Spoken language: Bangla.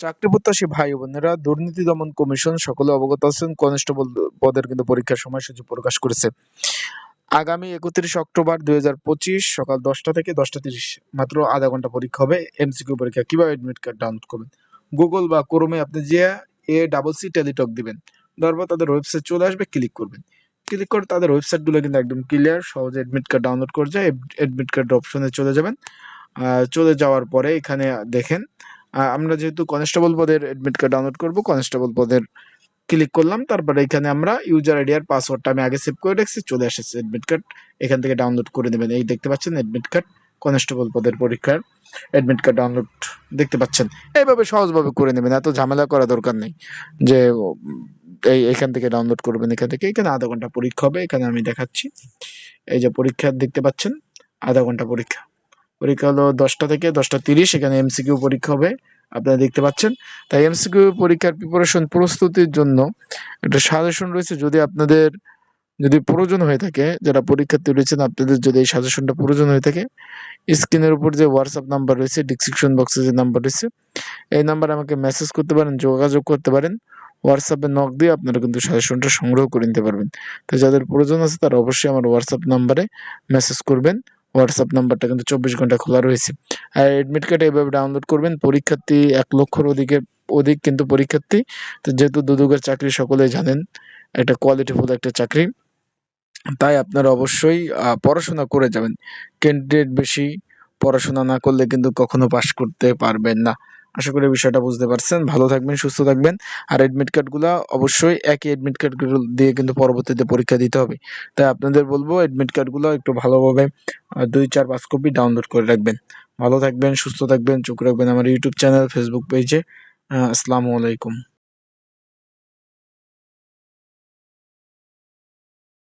চাকরি প্রত্যাশী ভাই বোনেরা দুর্নীতি দমন কমিশন সকলে অবগত আছেন, কনস্টেবল পদের কিন্তু পরীক্ষার সময়সূচি প্রকাশ করেছে। আগামী একত্রিশ অক্টোবর দু হাজার পঁচিশ সকাল দশটা থেকে দশটা তিরিশ মাত্র আধা ঘণ্টা পরীক্ষা হবে। এমসিকিউ পরীক্ষা কীভাবে অ্যাডমিট কার্ড ডাউনলোড করবেন? গুগল বা ক্রোমে আপনি যে এ ডাবল সি টেলিটক দিবেন তারপর তাদের ওয়েবসাইট চলে আসবে ক্লিক করবেন। ক্লিক করে তাদের ওয়েবসাইটগুলো কিন্তু একদম ক্লিয়ার সহজে অ্যাডমিট কার্ড ডাউনলোড করে যায় অ্যাডমিট কার্ড অপশনে চলে যাবেন। চলে যাওয়ার পরে এখানে দেখেন আমরা যেহেতু কনস্টেবল পদের অ্যাডমিট কার্ড ডাউনলোড করব কনস্টেবল পদের ক্লিক করলাম, তারপরে এখানে আমরা ইউজার আইডি আর পাসওয়ার্ডটা আমি আগে সেভ করে রেখেছি, চলে এসেছে অ্যাডমিট কার্ড এখান থেকে ডাউনলোড করে নেবেন। এই দেখতে পাচ্ছেন অ্যাডমিট কার্ড কনস্টেবল পদের পরীক্ষার অ্যাডমিট কার্ড ডাউনলোড দেখতে পাচ্ছেন। এইভাবে সহজভাবে করে নেবেন, এত ঝামেলা করা দরকার নেই যে এই, এখান থেকে ডাউনলোড করবেন, এখান থেকে। এখানে আধা ঘণ্টা পরীক্ষা হবে, এখানে আমি দেখাচ্ছি। এই যে পরীক্ষা দেখতে পাচ্ছেন, আধা ঘণ্টা পরীক্ষা। পরীক্ষা হলো দশটা থেকে দশটা তিরিশ, এখানে এমসিকিউ পরীক্ষা হবে, আপনারা দেখতে পাচ্ছেন। তাই এমসিকিউ পরীক্ষার প্রিপারেশন প্রস্তুতির জন্য একটা সাজেশন রয়েছে, যদি আপনাদের যদি প্রয়োজন হয়ে থাকে, যারা পরীক্ষার্থী রয়েছেন, আপনাদের যদি এই সাজেশনটা প্রয়োজন হয়ে থাকে, স্ক্রিনের উপর যে হোয়াটসঅ্যাপ নাম্বার রয়েছে ডিসক্রিপশন বক্সে যে নাম্বার রয়েছে, এই নাম্বারে আমাকে মেসেজ করতে পারেন, যোগাযোগ করতে পারেন। হোয়াটসঅ্যাপে নক দিয়ে আপনারা কিন্তু সাজেশনটা সংগ্রহ করে নিতে পারবেন। তো যাদের প্রয়োজন আছে, তারা অবশ্যই আমার হোয়াটসঅ্যাপ নাম্বারে মেসেজ করবেন। হোয়াটসঅ্যাপ নাম্বারটা কিন্তু চব্বিশ ঘণ্টা খোলা রয়েছে। আর এডমিট কার্ড এভাবে ডাউনলোড করবেন, পরীক্ষার্থী এক লক্ষর অধিকের, অধিক কিন্তু পরীক্ষার্থী। তো যেহেতু দুদুকের চাকরি সকলেই জানেন, একটা কোয়ালিটিফুল একটা চাকরি। তাই আপনারা অবশ্যই পড়াশোনা করে যাবেন। ক্যান্ডিডেট বেশি পড়াশোনা না করলে কিন্তু কখনো পাশ করতে পারবেন না। আশা করি বিষয়টা বুঝতে পারছেন। ভালো থাকবেন, সুস্থ থাকবেন। আর এডমিট কার্ডগুলো অবশ্যই একই এডমিট কার্ডগুলো দিয়ে কিন্তু পরবর্তীতে পরীক্ষা দিতে হবে। তাই আপনাদের বলব এডমিট কার্ডগুলো একটু ভালোভাবে দুই, চার, পাঁচ কপি ডাউনলোড করে রাখবেন। ভালো থাকবেন, সুস্থ থাকবেন, চোখ রাখবেন আমার ইউটিউব চ্যানেল ফেসবুক পেজে আসসালামু আলাইকুম।